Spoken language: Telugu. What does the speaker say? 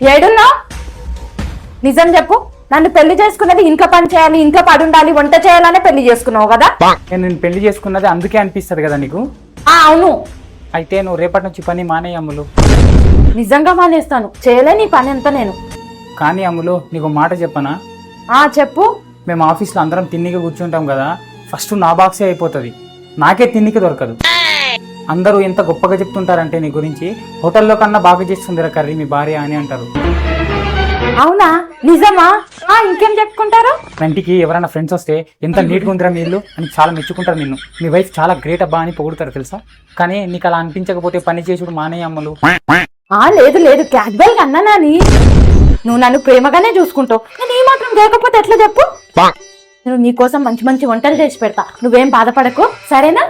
ఏడున్నావు నిజం చెప్పు. నన్ను పెళ్ళి చేసుకున్నది ఇంట్లో పని చేయాలి ఇంట్లో పడి ఉండాలి వంట చేయాలనే పెళ్ళి చేసుకున్నావు కదా? నేను పెళ్ళి చేసుకున్నది అందుకే అనిపిస్తుంది కదా నీకు? ఆ అవును. అయితే నువ్వు రేపటి నుంచి పని మానే అమ్ములు. నిజంగా మానేస్తాను. చేయలే నీ పని ఎంత నేను. కానీ అమ్ములు నీకు మాట చెప్పనా? ఆ చెప్పు. మేము ఆఫీస్లో అందరం తిన్నికి కూర్చుంటాం కదా ఫస్ట్ నా బాక్సే అయిపోతుంది. నాకే తిన్నికి దొరకదు. అందరూ ఎంత గొప్పగా చెప్తుంటారంటే నీ గురించి హోటల్లో కన్నా బాగా చేస్తుందిరా కర్రీ మీ భార్య అని అంటారు. అవునా? నిజమా? ఆ ఇంకేం చెప్పుకుంటారు? ఇంటికి ఎవరైనా ఫ్రెండ్స్ వస్తే ఎంత నీట్గా ఉందిరా మీ ఇల్లు అని చాలా మెచ్చుకుంటారు నిన్ను. మీ వైఫ్ చాలా గ్రేట్ అబ్బా అని పొగుడుతారు తెలుసా? కానీ నీకు అలా అనిపించకపోతే పని చేసుడు మానే అమ్మలు. ఆ లేదు లేదు. క్యాజ్బల్ కన్నా నాని. నువ్వు నన్ను ప్రేమగానే చూసుకుంటావు. నేను మాత్రం లేకపోతే ఎట్లా చెప్పు? నేను నీకోసం మంచి మంచి వంటలు చేసి పెడతా. నువ్వేం బాధపడకు. సరేనా?